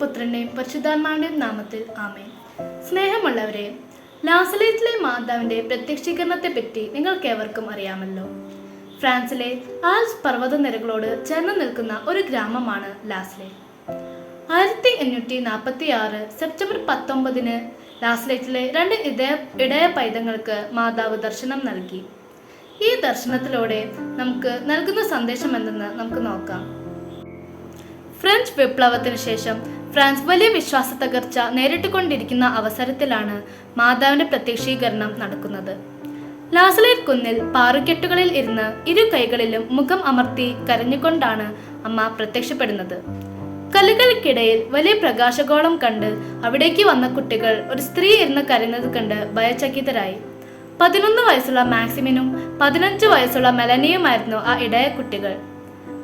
പുത്രന്റെയും പരിശുദ്ധാത്മാവിന്റെയും നാമത്തിൽ ആമേ സ്നേഹമുള്ളവരെ ലാസലേറ്റിലെ മാതാവിന്റെ പ്രത്യക്ഷീകരണത്തെ പറ്റി നിങ്ങൾക്കേവർക്കും അറിയാമല്ലോ. ഫ്രാൻസിലെ ആൽസ് പർവതനിരകളോട് ചേർന്ന് നിൽക്കുന്ന ഒരു ഗ്രാമമാണ് ലാസ്ലെ ആയിരത്തി എണ്ണൂറ്റി നാൽപ്പത്തി ആറ് സെപ്റ്റംബർ പത്തൊമ്പതിന് ലാസ്ലേറ്റിലെ രണ്ട് ഇടയ ഇടയ പൈതങ്ങൾക്ക് മാതാവ് ദർശനം നൽകി. ഈ ദർശനത്തിലൂടെ നമുക്ക് നൽകുന്ന സന്ദേശം എന്തെന്ന് നമുക്ക് നോക്കാം. ഫ്രഞ്ച് വിപ്ലവത്തിന് ശേഷം ഫ്രാൻസ് വലിയ വിശ്വാസ തകർച്ച നേരിട്ടുകൊണ്ടിരിക്കുന്ന അവസരത്തിലാണ് മാതാവിന്റെ പ്രത്യക്ഷീകരണം നടക്കുന്നത്. ലാസലേർ കുന്നിൽ പാറുകെട്ടുകളിൽ ഇരുന്ന് ഇരു കൈകളിലും മുഖം അമർത്തി കരഞ്ഞുകൊണ്ടാണ് അമ്മ പ്രത്യക്ഷപ്പെടുന്നത്. കല്ലുകൾക്കിടയിൽ വലിയ പ്രകാശഗോളം കണ്ട് അവിടേക്ക് വന്ന കുട്ടികൾ ഒരു സ്ത്രീ ഇരുന്ന് കരയുന്നത് കണ്ട് ഭയചകിതരായി. പതിനൊന്ന് വയസ്സുള്ള മാക്സിമിനും പതിനഞ്ച് വയസ്സുള്ള മെലനിയുമായിരുന്നു ആ ഇടയ കുട്ടികൾ.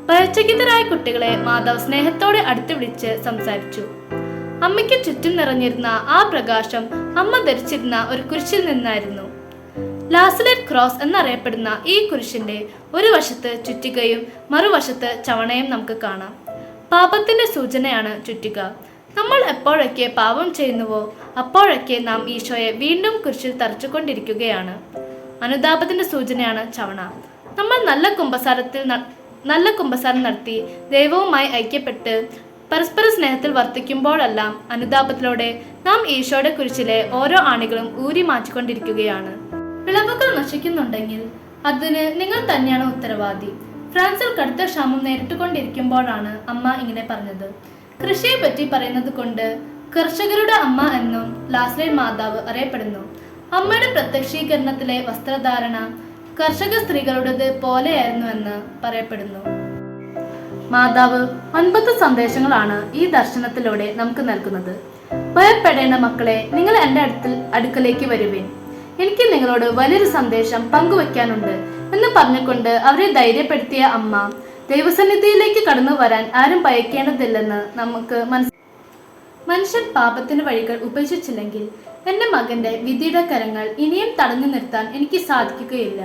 ഭയചകിതരായ കുട്ടികളെ മാതാവ് സ്നേഹത്തോടെ അടുത്ത് വിളിച്ച് സംസാരിച്ചു. അമ്മയ്ക്ക് ചുറ്റും നിറഞ്ഞിരുന്ന ആ പ്രകാശം അമ്മ ധരിച്ചിരുന്ന ഒരു കുരിശിൽ നിന്നായിരുന്നു. ലാസലറ്റ് ക്രോസ് എന്നറിയപ്പെടുന്ന ഈ കുരിശിന്റെ ഒരു വശത്ത് ചുറ്റികയും മറുവശത്ത് ചവണയും നമുക്ക് കാണാം. പാപത്തിന്റെ സൂചനയാണ് ചുറ്റിക. നമ്മൾ എപ്പോഴൊക്കെ പാപം ചെയ്യുന്നുവോ അപ്പോഴൊക്കെ നാം ഈശോയെ വീണ്ടും കുരിശിൽ തറച്ചുകൊണ്ടിരിക്കുകയാണ്. അനുതാപത്തിന്റെ സൂചനയാണ് ചവണ. നമ്മൾ നല്ല കുമ്പസാരത്തിൽ ന- നല്ല കുമ്പസാരം നടത്തി ദൈവവുമായി ഐക്യപ്പെട്ട് പരസ്പര സ്നേഹത്തിൽ വർത്തിക്കുമ്പോഴെല്ലാം അനുതാപത്തിലൂടെ നാം ഈശോയുടെ കുരിശിലെ ഓരോ ആണികളും ഊരി മാറ്റിക്കൊണ്ടിരിക്കുകയാണ്. വിളവുകൾ നശിക്കുന്നുണ്ടെങ്കിൽ അതിന് നിങ്ങൾ തന്നെയാണ് ഉത്തരവാദി. ഫ്രാൻസിൽ കടുത്ത ക്ഷാമം നേരിട്ടുകൊണ്ടിരിക്കുമ്പോഴാണ് അമ്മ ഇങ്ങനെ പറഞ്ഞത്. കൃഷിയെ പറ്റി പറയുന്നത് കൊണ്ട് കർഷകരുടെ അമ്മ എന്നും ലാസ്ലൈൻ മാതാവ് അറിയപ്പെടുന്നു. അമ്മയുടെ പ്രത്യക്ഷീകരണത്തിലെ വസ്ത്രധാരണ കർഷക സ്ത്രീകളുടേത് പോലെയായിരുന്നുവെന്ന് പറയപ്പെടുന്നു. മാതാവ് ഒൻപത് സന്ദേശങ്ങളാണ് ഈ ദർശനത്തിലൂടെ നമുക്ക് നൽകുന്നത്. ഭയപ്പെടേണ്ട മക്കളെ നിങ്ങൾ എന്റെ അടുത്തിൽ അടുക്കലേക്ക് വരുവേൻ. എനിക്ക് നിങ്ങളോട് വലിയൊരു സന്ദേശം പങ്കുവെക്കാനുണ്ട് എന്ന് പറഞ്ഞുകൊണ്ട് അവരെ ധൈര്യപ്പെടുത്തിയ അമ്മ ദൈവസന്നിധിയിലേക്ക് കടന്നു വരാൻ ആരും ഭയക്കേണ്ടതില്ലെന്ന് നമുക്ക് മനസ് മനുഷ്യൻ പാപത്തിന് വഴികൾ ഉപേക്ഷിച്ചില്ലെങ്കിൽ എന്റെ മകന്റെ വിധിയുടെ കരങ്ങൾ ഇനിയും തടഞ്ഞു നിർത്താൻ എനിക്ക് സാധിക്കുകയില്ല.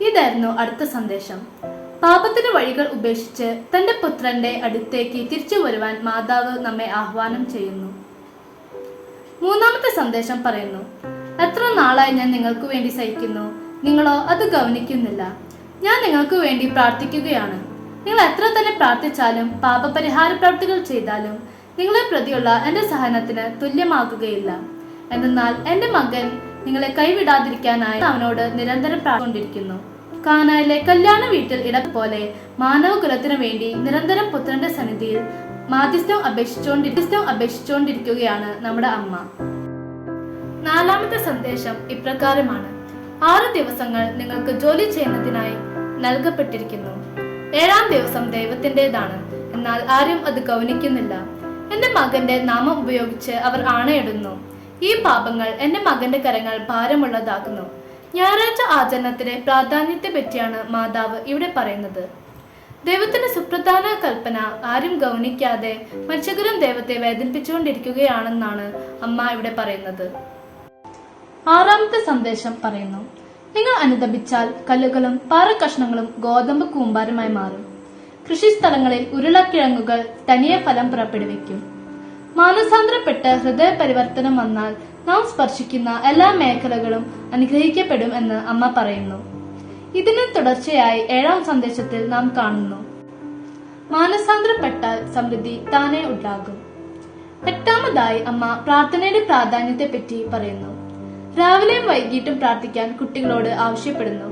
ഇതായിരുന്നു അടുത്ത സന്ദേശം. പാപത്തിന് വഴികൾ ഉപേക്ഷിച്ച് തന്റെ പുത്രന്റെ അടുത്തേക്ക് തിരിച്ചു വരുവാൻ മാതാവ് നമ്മെ ആഹ്വാനം ചെയ്യുന്നു. മൂന്നാമത്തെ സന്ദേശം പറയുന്നു എത്ര നാളായി ഞാൻ നിങ്ങൾക്ക് വേണ്ടി സഹിക്കുന്നു. നിങ്ങളോ അത് ഗൗനിക്കുന്നില്ല. ഞാൻ നിങ്ങൾക്ക് വേണ്ടി പ്രാർത്ഥിക്കുകയാണ്. നിങ്ങൾ എത്ര തന്നെ പ്രാർത്ഥിച്ചാലും പാപപരിഹാര പ്രവൃത്തികൾ ചെയ്താലും നിങ്ങളെ പ്രതിയുള്ള എന്റെ സഹനത്തിന് തുല്യമാകുകയില്ല. എന്നാൽ എന്റെ മകൻ നിങ്ങളെ കൈവിടാതിരിക്കാനായി അവനോട് നിരന്തരം പ്രാർത്ഥിക്കൊണ്ടിരിക്കുന്നു കാനായിലെ കല്യാണ വീട്ടിൽ ഇട പോലെ മാനവകുലത്തിനു വേണ്ടി നിരന്തരം പുത്രന്റെ സന്നിധിയിൽ മാധ്യസ്ഥം അപേക്ഷിച്ചോണ്ടിസ്ഥം അപേക്ഷിച്ചോണ്ടിരിക്കുകയാണ് നമ്മുടെ അമ്മ. നാലാമത്തെ സന്ദേശം ഇപ്രകാരമാണ്. ആറ് ദിവസങ്ങൾ നിങ്ങൾക്ക് ജോലി ചെയ്യുന്നതിനായി നൽകപ്പെട്ടിരിക്കുന്നു. ഏഴാം ദിവസം ദൈവത്തിന്റെതാണ് എന്നാൽ ആരും അത് ഗൗനിക്കുന്നില്ല. എന്റെ മകന്റെ നാമം ഉപയോഗിച്ച് അവർ ആണയിടുന്നു. ഈ പാപങ്ങൾ എന്റെ മകന്റെ കരങ്ങൾ ഭാരമുള്ളതാക്കുന്നു ഞായറാഴ്ച ആചരണത്തിലെ പ്രാധാന്യത്തെ പറ്റിയാണ് മാതാവ് ഇവിടെ പറയുന്നത്. ദൈവത്തിന്റെ സുപ്രധാന കൽപ്പന ആരും ഗൗനിക്കാതെ മത്സ്യകുലം ദൈവത്തെ വേദനിപ്പിച്ചുകൊണ്ടിരിക്കുകയാണെന്നാണ് അമ്മ ഇവിടെ പറയുന്നത്. ആറാമത്തെ സന്ദേശം പറയുന്നു. നിങ്ങൾ അനുദപിച്ചാൽ കല്ലുകളും പാറ കഷ്ണങ്ങളും ഗോതമ്പ് കൂമ്പാരമായി മാറും. കൃഷിസ്ഥലങ്ങളിൽ ഉരുളക്കിഴങ്ങുകൾ തനിയെ ഫലം പുറപ്പെടുവിക്കും. മാനസാന്തരപ്പെട്ട് ഹൃദയ പരിവർത്തനം വന്നാൽ നാം സ്പർശിക്കുന്ന എല്ലാ മേഖലകളും അനുഗ്രഹിക്കപ്പെടും എന്ന് അമ്മ പറയുന്നു. ഇതിന് തുടർച്ചയായി ഏഴാം സന്ദേശത്തിൽ നാം കാണുന്നു. മാനസാന്തരപ്പെട്ടാൽ സമൃദ്ധി താനേ ഉണ്ടാകും. എട്ടാമതായി അമ്മ പ്രാർത്ഥനയുടെ പ്രാധാന്യത്തെ പറ്റി പറയുന്നു. രാവിലെയും വൈകിട്ടും പ്രാർത്ഥിക്കാൻ കുട്ടികളോട് ആവശ്യപ്പെടുന്നു.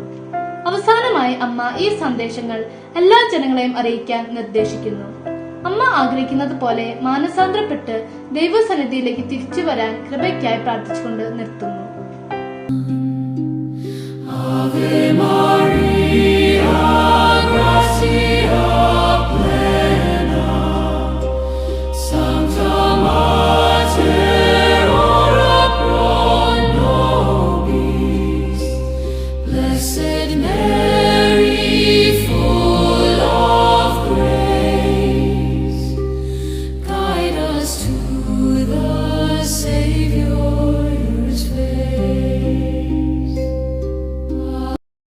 അവസാനമായി അമ്മ ഈ സന്ദേശങ്ങൾ എല്ലാ ജനങ്ങളെയും അറിയിക്കാൻ നിർദ്ദേശിക്കുന്നു. ആഗ്രഹിക്കുന്നത് പോലെ മാനസാന്തരപ്പെട്ട് ദൈവസന്നിധിയിലേക്ക് തിരിച്ചു വരാൻ കൃപയ്ക്കായി പ്രാർത്ഥിച്ചുകൊണ്ട് നിർത്തുന്നു Ave.